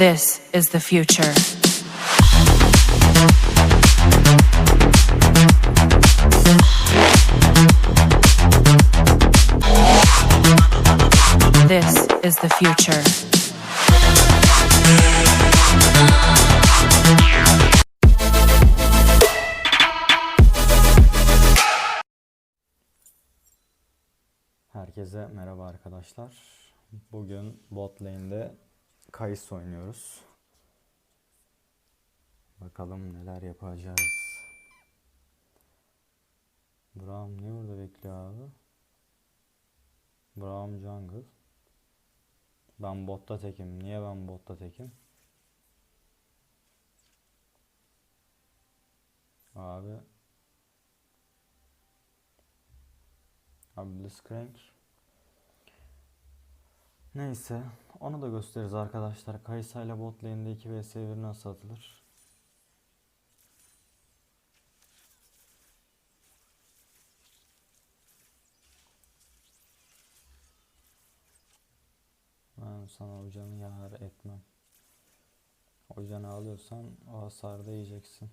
This is the future. This is the future. Herkese merhaba arkadaşlar. Bugün bot Kayıs oynuyoruz. Bakalım neler yapacağız. Braum niye orada bekliyor abi? Braum jungle. Ben botta tekim. Niye ben botta tekim? Abi. Abi Blitzcrank. Neyse. Onu da gösteririz arkadaşlar. Kaysa ile bot lane'de 2 vs 1 nasıl atılır? Ben sana hocanı yar etmem. Hocanı alıyorsan o hasarda yiyeceksin.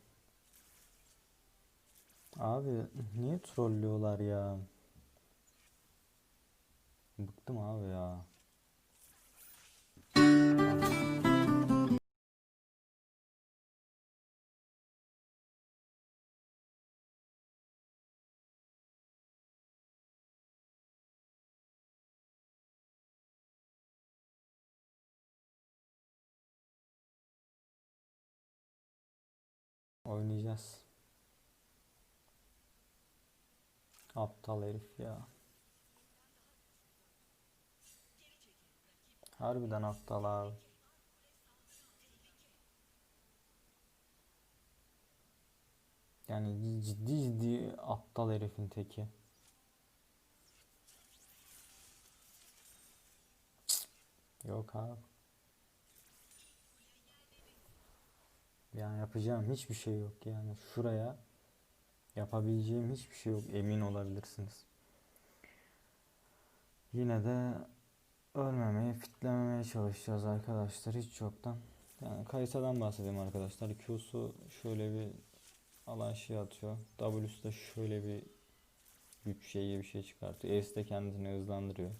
Abi niye trollüyorlar ya? Bıktım abi ya. Oynayacağız. Aptal herif ya. Harbiden aptal abi. Yani ciddi ciddi aptal herifin teki. Yok abi. Yani yapacağım hiçbir şey yok yani şuraya yapabileceğim hiçbir şey yok emin olabilirsiniz. Yine de ölmemeye, fitlememeye çalışacağız arkadaşlar hiç yoktan. Yani Kayısa'dan bahsedeyim arkadaşlar. Q'su şöyle bir alan şey atıyor. W'su da şöyle bir güç şeyi bir şey çıkartıyor. E'si de kendini hızlandırıyor.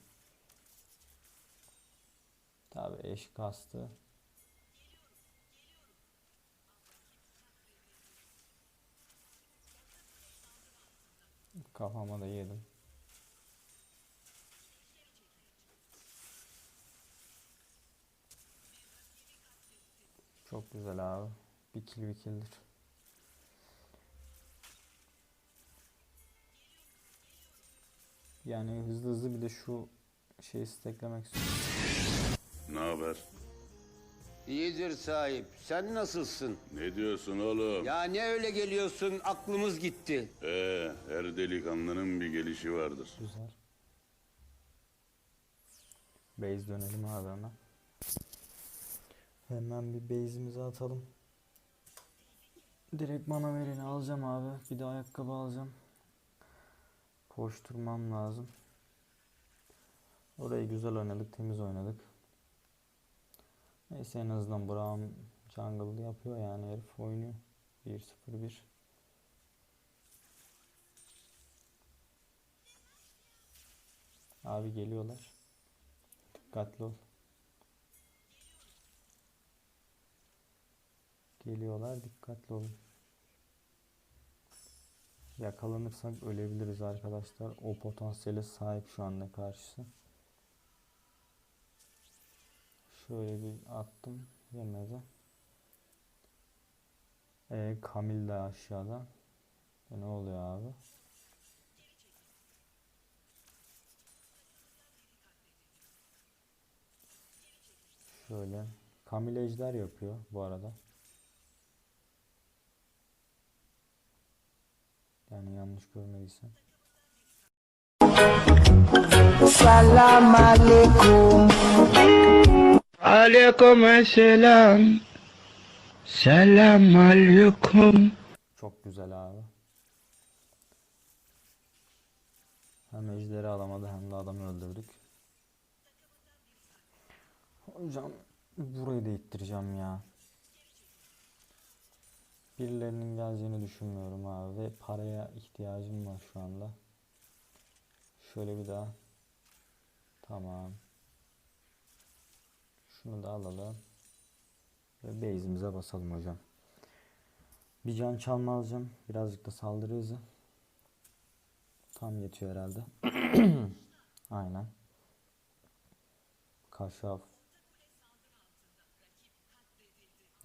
Tabi eş kastı. Kafama da yedim. Çok güzel abi. Bir killdir. Yani hızlı hızlı bir de şu şeyi steklemek istiyorum. Ne haber? İyidir sahip. Sen nasılsın? Ne diyorsun oğlum? Ya ne öyle geliyorsun? Aklımız gitti. Ee, her delikanlının bir gelişi vardır. Güzel. Base dönelim abi hemen. Hemen bir base'imizi atalım. Direkt mana vereni alacağım abi. Bir de ayakkabı alacağım. Koşturmam lazım. Orayı güzel oynadık, temiz oynadık. Neyse en azından Braum jungle yapıyor yani herif oynuyor. 1-0-1. Abi geliyorlar. Dikkatli ol. Geliyorlar dikkatli olun. Yakalanırsak ölebiliriz arkadaşlar. O potansiyele sahip şu anda karşısı. Şöyle bir attım. Yemedi. Ee, Kamil de aşağıda. E, ne oluyor abi? Şöyle. Kamil ejder yapıyor bu arada. Yani yanlış görmediysem. Salam alaikum. Alaikum selam. Selam alaikum. Çok güzel abi. Hem ejderi alamadı hem de adamı öldürdük. Hocam burayı da ittireceğim ya. Birilerinin geleceğini düşünmüyorum abi ve paraya ihtiyacım var şu anda. Şöyle bir daha. Tamam. Şunu da alalım. Ve base'imize basalım hocam. Bir can çalma alacağım. Birazcık da saldırı. Tam yetiyor herhalde. Aynen. Kaşaf.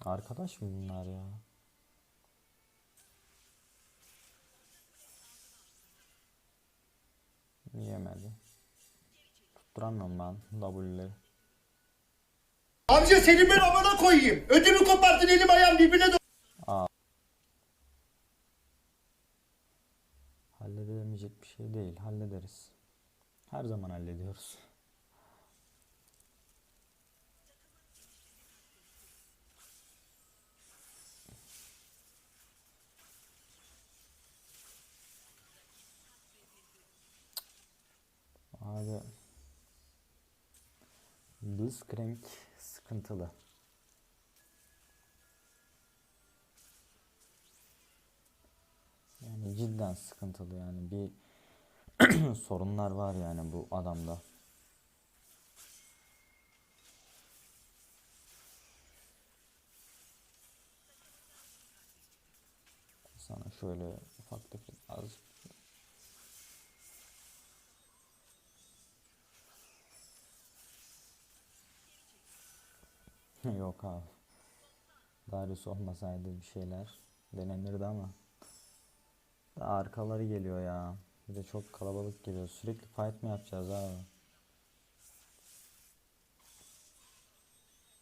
Arkadaş mı bunlar ya? Yemedi. Tutturamıyorum ben W'leri. Amca seni ben amına koyayım. Ödümü koparttın elim ayağım birbirine do- Halledilemeyecek bir şey değil. Hallederiz. Her zaman hallediyoruz. Abi Blitzcrank sıkıntılı. Yani cidden sıkıntılı yani bir sorunlar var yani bu adamda. Sana şöyle ufak tefek az Yok abi. Darius olmasaydı bir şeyler denenirdi ama. Da arkaları geliyor ya. Bir de çok kalabalık geliyor. Sürekli fight mı yapacağız abi?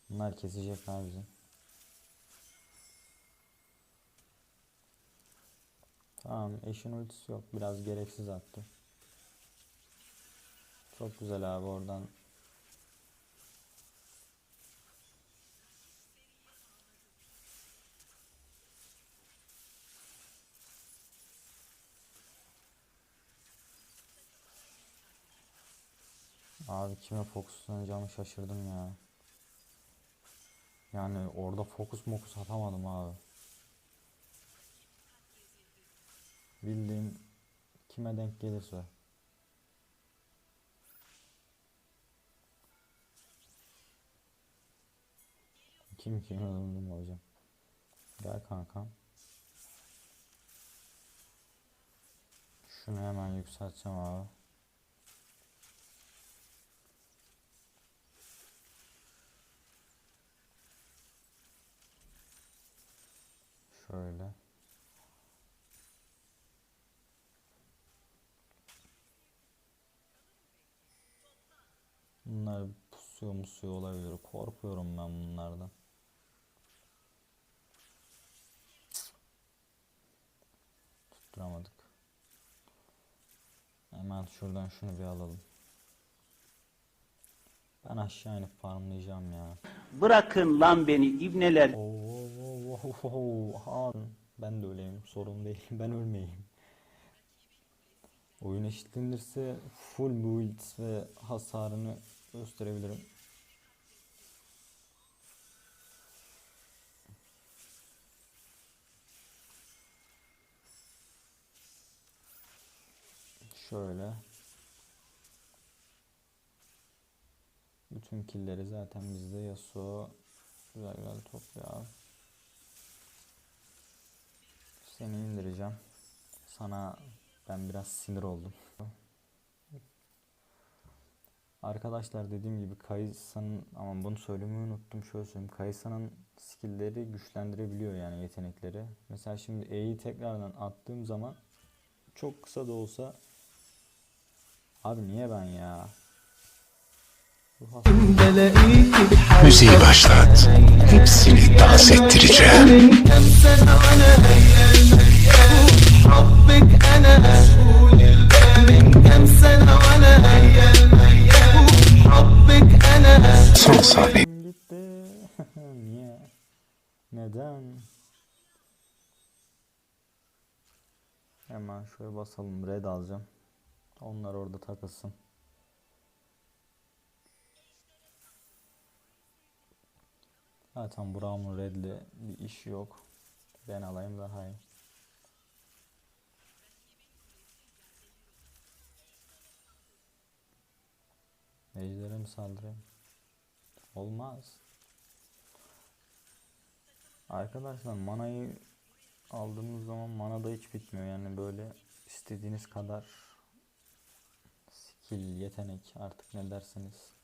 Bunlar kesecek abi bizi. Tamam eşin ultisi yok. Biraz gereksiz attı. Çok güzel abi oradan. Abi kime fokuslanacağımı şaşırdım ya. Yani orada fokus mokus atamadım abi. Bildiğin kime denk gelirse. Kim kime öldüm hocam. Gel kankam. Şunu hemen yükselteceğim abi. Şöyle. Bunlar pusuyor musuyor olabilir. Korkuyorum ben bunlardan. Tutturamadık. Hemen şuradan şunu bir alalım. Ben aşağı inip farmlayacağım ya. Bırakın lan beni ibneler. Oha. Ben de öleyim. Sorun değil. Ben ölmeyeyim. Oyun eşitlenirse full build ve hasarını gösterebilirim. Şöyle. Bütün killleri zaten bizde Yasuo güzel güzel topluyor. Seni indireceğim. Sana ben biraz sinir oldum. Arkadaşlar dediğim gibi Kayısa'nın ama bunu söylemeyi unuttum şöyle söyleyeyim. Kayısa'nın skill'leri güçlendirebiliyor yani yetenekleri. Mesela şimdi E'yi tekrardan attığım zaman çok kısa da olsa Abi niye ben ya? Müziği başlat. Hepsini dans ettireceğim. Son sahne. Gitti. Niye? Neden? Hemen şöyle basalım. Red alacağım. Onlar orada takılsın. Zaten Brown'un red'le bir işi yok. Ben alayım daha iyi. Ejder'e mi saldırayım? Olmaz. Arkadaşlar manayı aldığımız zaman mana da hiç bitmiyor. Yani böyle istediğiniz kadar skill, yetenek artık ne derseniz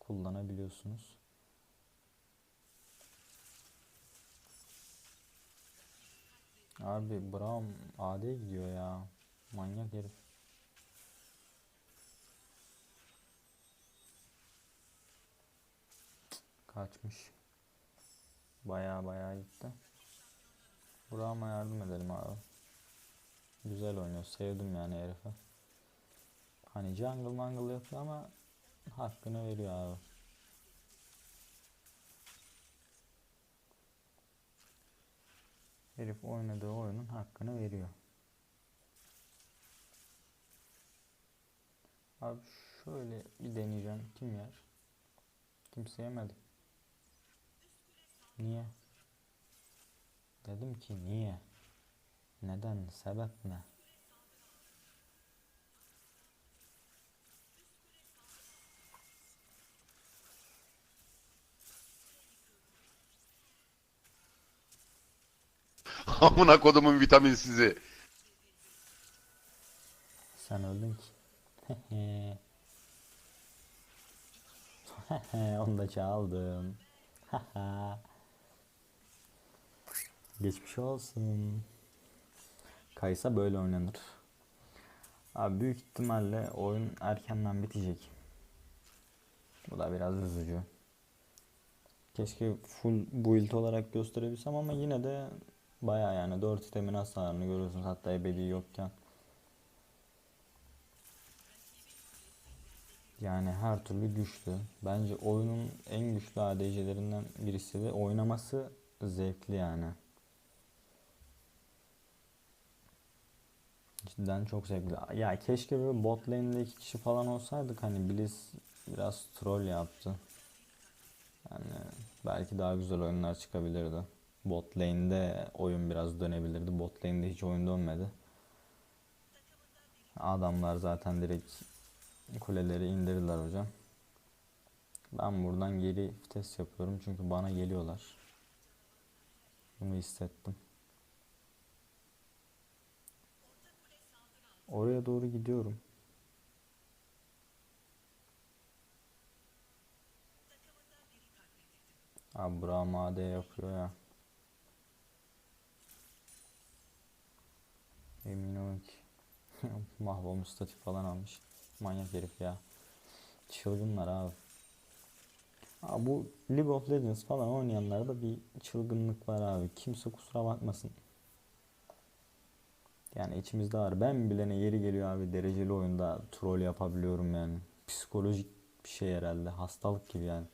kullanabiliyorsunuz. Abi Braum AD gidiyor ya. Manyak herif. Kaçmış. Baya baya gitti. Braum'a yardım edelim abi. Güzel oynuyor. Sevdim yani herifi. Hani jungle mangle yapıyor ama hakkını veriyor abi. Herif oynadığı oyunun hakkını veriyor. Abi şöyle bir deneyeceğim. Kim yer? Kimse yemedi. Niye? Dedim ki niye? Neden? Sebep ne? Amına kodumun vitaminsizi. Sen öldün ki. Onu da çaldım. Geçmiş olsun. Kaysa böyle oynanır. Abi büyük ihtimalle oyun erkenden bitecek. Bu da biraz üzücü. Keşke full build olarak gösterebilsem ama yine de baya yani 4 itemin hasarını görüyorsunuz hatta ebedi yokken. Yani her türlü güçlü. Bence oyunun en güçlü ADC'lerinden birisi de oynaması zevkli yani. Cidden çok zevkli. Ya keşke böyle bot lane'de iki kişi falan olsaydık hani Blizz biraz troll yaptı. Yani belki daha güzel oyunlar çıkabilirdi. Bot lane'de oyun biraz dönebilirdi. Bot lane'de hiç oyun dönmedi. Adamlar zaten direkt kuleleri indirirler hocam. Ben buradan geri vites yapıyorum çünkü bana geliyorlar. Bunu hissettim. Oraya doğru gidiyorum. Abi Braum AD yapıyor ya. Emin olun ki. Mahvolmuş statif falan almış. Manyak herif ya. Çılgınlar abi. Abi bu League of Legends falan oynayanlarda bir çılgınlık var abi. Kimse kusura bakmasın. Yani içimizde var. Ben bilene yeri geliyor abi dereceli oyunda troll yapabiliyorum yani. Psikolojik bir şey herhalde. Hastalık gibi yani.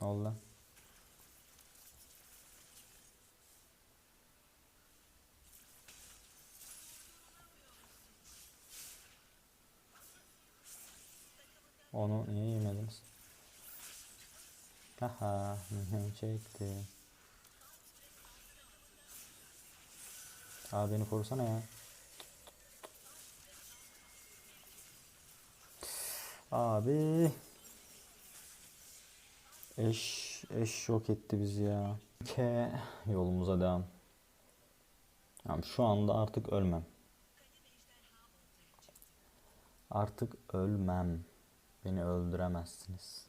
Lan? Onu niye yemediniz? Haha, çekti. Abi beni korusana ya. Abi. Eş, eş yok etti bizi ya. Ke yolumuza devam. Tamam şu anda artık ölmem. Artık ölmem. Beni öldüremezsiniz.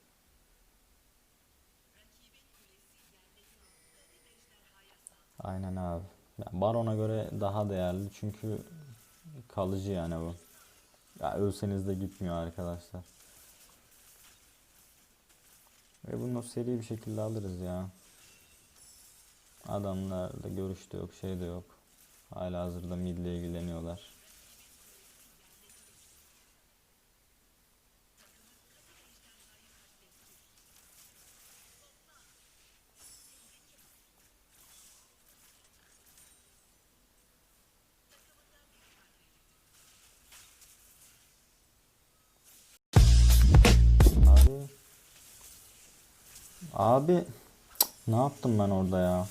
Aynen abi. Yani Baron'a göre daha değerli çünkü kalıcı yani bu. Ya ölseniz de gitmiyor arkadaşlar. Ve bunu seri bir şekilde alırız ya. Adamlar da görüş de yok, şey de yok. Hala hazırda mid ile ilgileniyorlar. Abi ne yaptım ben orada ya?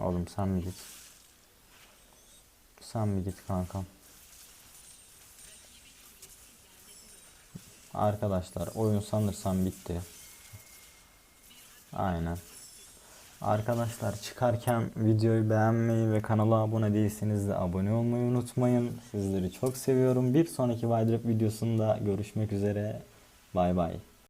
Oğlum sen bir git. Sen bir git kankam. Arkadaşlar oyun sanırsam bitti. Aynen. Arkadaşlar çıkarken videoyu beğenmeyi ve kanala abone değilseniz de abone olmayı unutmayın. Sizleri çok seviyorum. Bir sonraki Rap videosunda görüşmek üzere. Bay bay.